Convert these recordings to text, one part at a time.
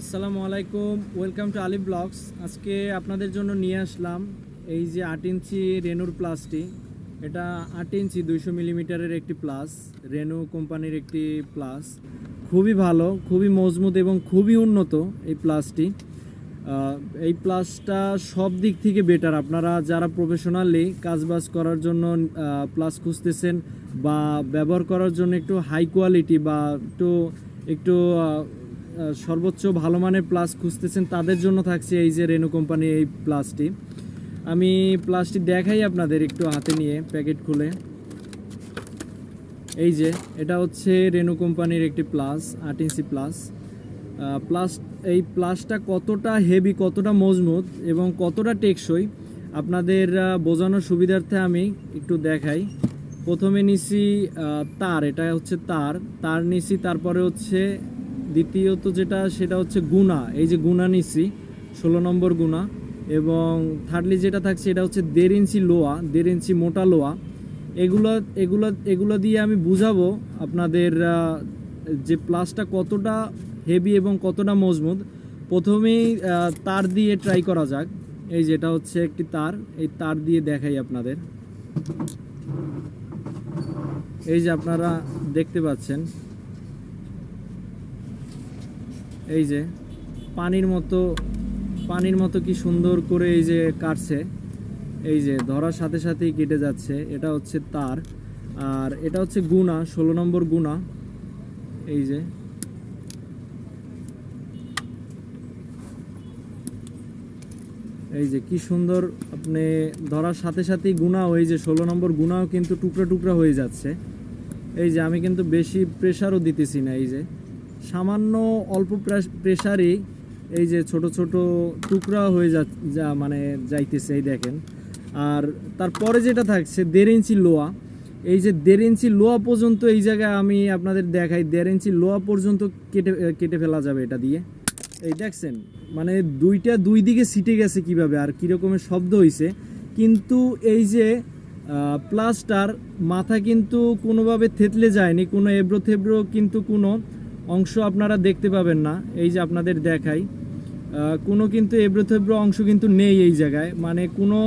আসসালামু আলাইকুম welcome to Alif blogs আজকে আপনাদের জন্য নিয়ে আসলাম এই যে আট ইঞ্চি রেনুর প্লাসটি এটা আট ইঞ্চি দুইশো মিলিমিটারের একটি প্লাস রেনু কোম্পানির একটি প্লাস খুবই ভালো, খুবই মজবুত এবং খুবই উন্নত এই প্লাসটি এই প্লাসটা সব দিক থেকে বেটার আপনারা যারা প্রফেশনালি কাজবাজ করার জন্য প্লাস খুঁজতেছেন বা ব্যবহার করার জন্য একটু হাই কোয়ালিটি বা একটু একটু সর্বোচ্চ ভালো মানের প্লাস খুঁজতেছেন, তাদের জন্য থাকছে এই যে রেনু কোম্পানির এই প্লাসটি আমি প্লাসটি দেখাই আপনাদের একটু হাতে নিয়ে প্যাকেট খুলে। এই যে, এটা হচ্ছে রেনু কোম্পানির একটি প্লাস আট ইঞ্চি প্লাস প্লাস এই প্লাসটা কতটা হেভি কতটা মজবুত এবং কতটা টেকসই, আপনাদের বোঝানোর সুবিধার্থে আমি একটু দেখাই। প্রথমে নিছি তার, এটা হচ্ছে তার। তার নিছি, তারপরে হচ্ছে দ্বিতীয়ত যেটা, সেটা হচ্ছে গুণা। এই যে গুণা নিছি ষোলো নম্বর গুণা। এবং থার্ডলি যেটা থাকছে, এটা হচ্ছে দেড় ইঞ্চি লোয়া, দেড় ইঞ্চি মোটা লোয়া। এগুলো এগুলো এগুলো দিয়ে আমি বুঝাবো আপনাদের যে প্লাসটা কতটা হেভি এবং কতটা মজবুত। প্রথমেই তার দিয়ে ট্রাই করা যাক। এই যেটা হচ্ছে একটি তার, এই তার দিয়ে দেখাই আপনাদের। এই যে আপনারা দেখতে পাচ্ছেন এই যে, পানির মতো পানির মতো কি সুন্দর করে এই যে কাটছে। এই যে, ধরার সাথে সাথেই কেটে যাচ্ছে। এটা হচ্ছে তার। আর এটা হচ্ছে গুণা ষোলো নম্বর গুণা এই যে। এই যে, কি সুন্দর আপনি ধরার সাথে সাথেই গুণাও এই যে ষোলো নম্বর গুণাও কিন্তু টুকরা টুকরা হয়ে যাচ্ছে। এই যে, আমি কিন্তু বেশি প্রেশারও দিতেছি না, এই যে। সামান্য অল্প প্রেশারই এই যে ছোট ছোট টুকরা হয়ে যা যা মানে যাইতেছে, এই দেখেন। আর তারপরে যেটা থাকছে, দেড় ইঞ্চি লোয়া। এই যে দেড় ইঞ্চি লোয়া পর্যন্ত এই জায়গায় আমি আপনাদের দেখাই, দেড় ইঞ্চি লোয়া পর্যন্ত কেটে কেটে ফেলা যাবে এটা দিয়ে। এই দেখছেন মানে দুইটা দুই দিকে সিটে গেছে কীভাবে, আর কীরকমের শব্দ হয়েছে কিন্তু এই যে প্লাস্টার মাথা কিন্তু কোনোভাবে থেতলে যায়নি, কোনো এবড়ো থেবড়ো কিন্তু কোনো অংশ আপনারা দেখতে পাবেন না, এই যে আপনাদের দেখাই। কোনো কিন্তু এবড়ো থেবড়ো অংশ কিন্তু নেই এই জায়গায় মানে কোনো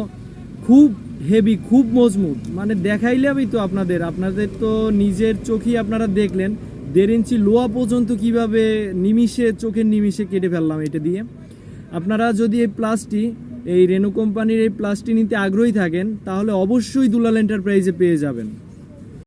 খুব হেভি খুব মজবুত। মানে দেখাইলে আমি তো আপনাদের আপনাদের তো নিজের চোখেই আপনারা দেখলেন, দেড় ইঞ্চি লোয়া পর্যন্ত কীভাবে নিমিষে, চোখের নিমিষে কেটে ফেললাম এটা দিয়ে। আপনারা যদি এই প্লাসটি, এই রেনু কোম্পানির এই প্লাসটি নিতে আগ্রহী থাকেন, তাহলে অবশ্যই দুলাল এন্টারপ্রাইজে পেয়ে যাবেন।